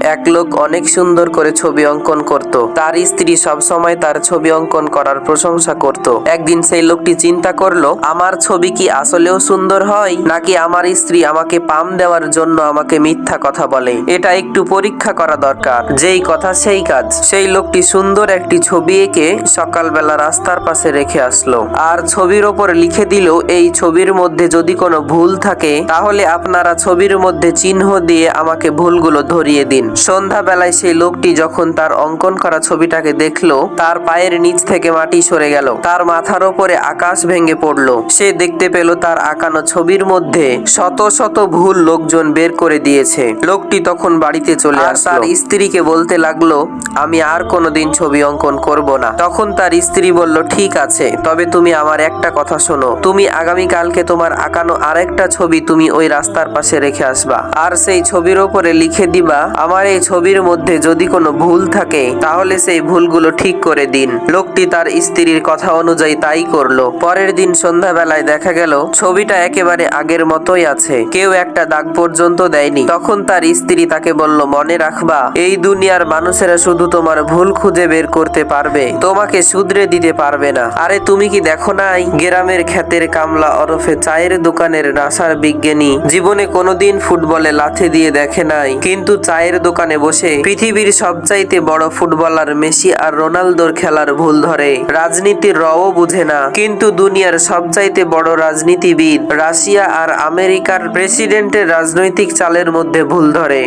এক লোক অনেক সুন্দর করে ছবি অঙ্কন করত। তার স্ত্রী সব সময় তার ছবি অঙ্কন করার প্রশংসা করত। একদিন সেই লোকটি চিন্তা করল, আমার ছবি কি আসলেও সুন্দর হয়? নাকি আমার স্ত্রী আমাকে পাম দেওয়ার জন্য আমাকে মিথ্যা কথা বলে? এটা একটু পরীক্ষা করা দরকার। যেই কথা সেই কাজ। সেই লোকটি সুন্দর একটি ছবি এঁকে সকালবেলা রাস্তার পাশে রেখে আসলো। আর ছবির ওপর লিখে দিল, এই ছবির মধ্যে যদি কোনো ভুল থাকে, তাহলে আপনারা ছবির মধ্যে চিহ্ন দিয়ে আমাকে ভুলগুলো ধরিয়ে দিন। সন্ধ্যাবেলায় সেই লোকটি যখন তার অঙ্কন করা ছবিটাকে দেখল তার পায়ের নিচ থেকে মাটি সরে গেল। তার মাথার ওপরে আকাশ ভেঙে পড়ল। সে দেখতে পেল তার আঁকানো ছবির মধ্যে শত শত ভুল লোকজন বের করে দিয়েছে। লোকটি তখন বাড়িতে চলে আসলো। তার স্ত্রীকে বলতে লাগল আমি আর কোনোদিন ছবি অঙ্কন করব না। তখন তার স্ত্রী বলল ঠিক আছে তবে তুমি আমার একটা কথা শোনো। তুমি আগামী কালকে তোমার আঁকানো আরেকটা ছবি তুমি ওই রাস্তার পাশে রেখে আসবা। আর সেই ছবির ওপরে লিখে দিবা আমার এই ছবির মধ্যে যদি কোনো ভুল থাকে, তাহলে সেই ভুলগুলো ঠিক করে দিন। লোকটি তার স্ত্রীর কথা অনুযায়ী তাই করল। পরের দিন সন্ধ্যাবেলায় দেখা গেল, ছবিটা একেবারে আগের মতোই আছে। কেউ একটা দাগ পর্যন্ত দেয়নি। তখন তার স্ত্রী তাকে বলল, মনে রাখবা, এই দুনিয়ার মানুষেরা শুধু তোমার ভুল খুঁজে বের করতে পারবে। তোমাকে শুধরে দিতে পারবে না। আরে তুমি কি দেখো নাই? গ্রামের খ্যাতের কামলা ওরফে চায়ের দোকানের নাসার বিজ্ঞানী, জীবনে কোনোদিন ফুটবলে লাথি দিয়ে দেখে নাই। কিন্তু চায়ের দোকানে বসে পৃথিবীর সবচাইতে বড় ফুটবলার মেসি আর রোনালদোর খেলার ভুল ধরে। রাজনীতির রও বুঝে না। কিন্তু দুনিয়ার সবচাইতে বড় রাজনীতিবিদ রাশিয়া আর আমেরিকার প্রেসিডেন্টের রাজনৈতিক চালের মধ্যে ভুল ধরে।